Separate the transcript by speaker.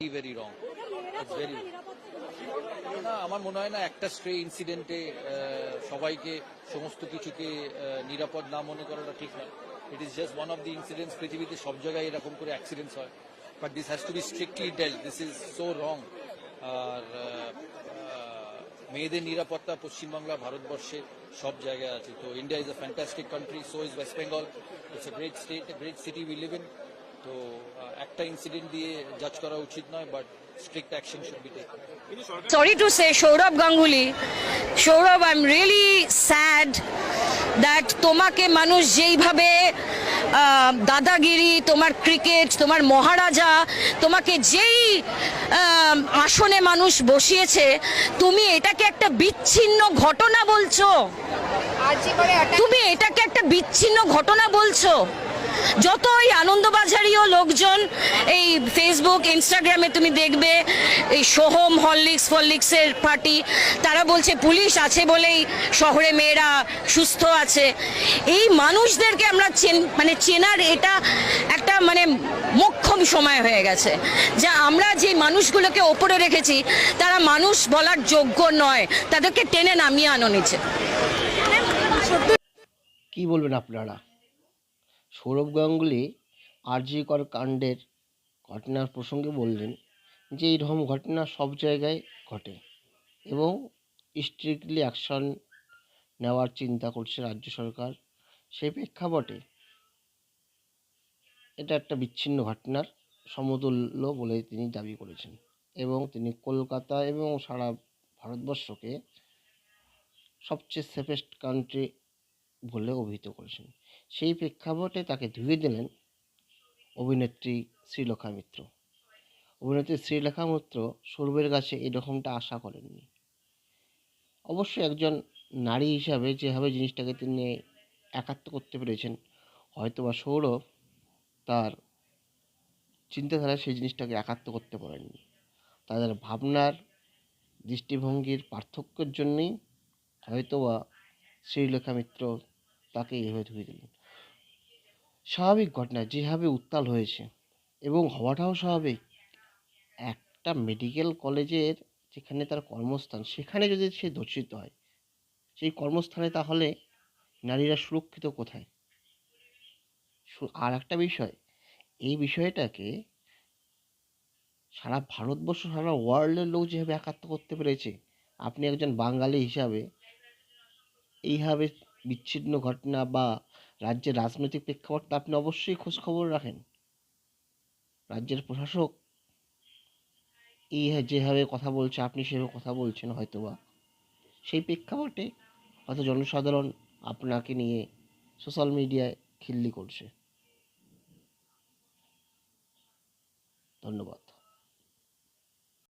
Speaker 1: Very wrong very না, আমার মনে হয় না একটা স্ট্রে ইনসিডেন্টে সবাইকে সমস্ত কিছুকে নিরাপদ না মনে করাটা ঠিক নয় it is just one of the incidents পৃথিবীতে সব জায়গায় এরকম করে অ্যাক্সিডেন্টস হয়। But this has to be strictly dealt this is so wrong আর মেয়েদের নিরাপত্তা পশ্চিমবাংলা, ভারতবর্ষে সব জায়গায় আছে। তো India is a fantastic country so is West Bengal it's a great state great city we live in তো একটা ইনসিডেন্ট দিয়ে জাজ করা উচিত নয় but strict action should be taken
Speaker 2: sorry to say Sourav Ganguly Sourav I am really sad that তোমাকে মানুষ যেইভাবে দাদাগিরি, তোমার ক্রিকেট, তোমার মহারাজা, তোমাকে যেই আসনে মানুষ বসিয়েছে, তুমি এটাকে একটা বিচ্ছিন্ন ঘটনা বলছো। তুমি এটাকে একটা বিচ্ছিন্ন ঘটনা বলছো। যত ওই আনন্দবাজারিও লোকজন এই ফেসবুক ইনস্টাগ্রামে তুমি দেখবে, এই সোহম হরলিক্স ফরলিক্সের পার্টি তারা বলছে, পুলিশ আছে বলেই শহরে মেয়েরা সুস্থ আছে। এই মানুষদেরকে আমরা মানে চেনার এটা একটা মানে মোক্ষম সময় হয়ে গেছে। যা আমরা যে মানুষগুলোকে ওপরে রেখেছি, তারা মানুষ বলার যোগ্য নয়। তাদেরকে টেনে নামিয়ে আনো নিচে।
Speaker 3: কি বলবেন আপনারা? সৌরভ গাঙ্গুলি আরজিকর কাণ্ডের ঘটনার প্রসঙ্গে বললেন যে এইরকম ঘটনা সব জায়গায় ঘটে এবং স্ট্রিক্টলি অ্যাকশন নেওয়ার চিন্তা করছে রাজ্য সরকার। সেই প্রেক্ষাপটে এটা একটা বিচ্ছিন্ন ঘটনার সমতুল্য বলে তিনি দাবি করেছেন এবং তিনি কলকাতা এবং সারা ভারতবর্ষকে সবচেয়ে সেফেস্ট কান্ট্রি বলে অভিহিত করেছেন। সেই প্রেক্ষাপটে তাকে ধুয়ে দিলেন অভিনেত্রী শ্রীলেখা মিত্র। অভিনেত্রী শ্রীলেখা মিত্র সৌরভের কাছে এরকমটা আশা করেননি। অবশ্যই একজন নারী হিসাবে যেভাবে জিনিসটাকে তিনি একাত্ম করতে পেরেছেন, হয়তোবা সৌরভ তার চিন্তাধারায় সেই জিনিসটাকে একাত্ম করতে পারেননি। তাদের ভাবনার দৃষ্টিভঙ্গির পার্থক্যের জন্যই হয়তোবা শ্রীলেখা মিত্র তাকে এভাবে ধুয়ে দিলেন। স্বাভাবিক ঘটনা, যেভাবে উত্তাল হয়েছে এবং হওয়াটাও স্বাভাবিক, একটা মেডিকেল কলেজের যেখানে তার কর্মস্থান, সেখানে যদি সে দর্শিত হয়, সেই কর্মস্থানে তাহলে নারীরা সুরক্ষিত কোথায়? আর একটা বিষয়। এই বিষয়টাকে সারা ভারতবর্ষ, সারা ওয়ার্ল্ডের লোক যেভাবে একাত্ম করতে পেরেছে, আপনি একজন বাঙালি হিসাবে এইভাবে বিচ্ছিন্ন ঘটনা বা রাজ্যের রাজনৈতিক প্রেক্ষাপট তো আপনি অবশ্যই খোঁজ খবর রাখেন। রাজ্যের প্রশাসক এই যেভাবে কথা বলছে, আপনি সেভাবে কথা বলছেন হয়তোবা। সেই প্রেক্ষাপটে হয়তো জনসাধারণ আপনাকে নিয়ে সোশ্যাল মিডিয়ায় খিল্লি করছে। ধন্যবাদ।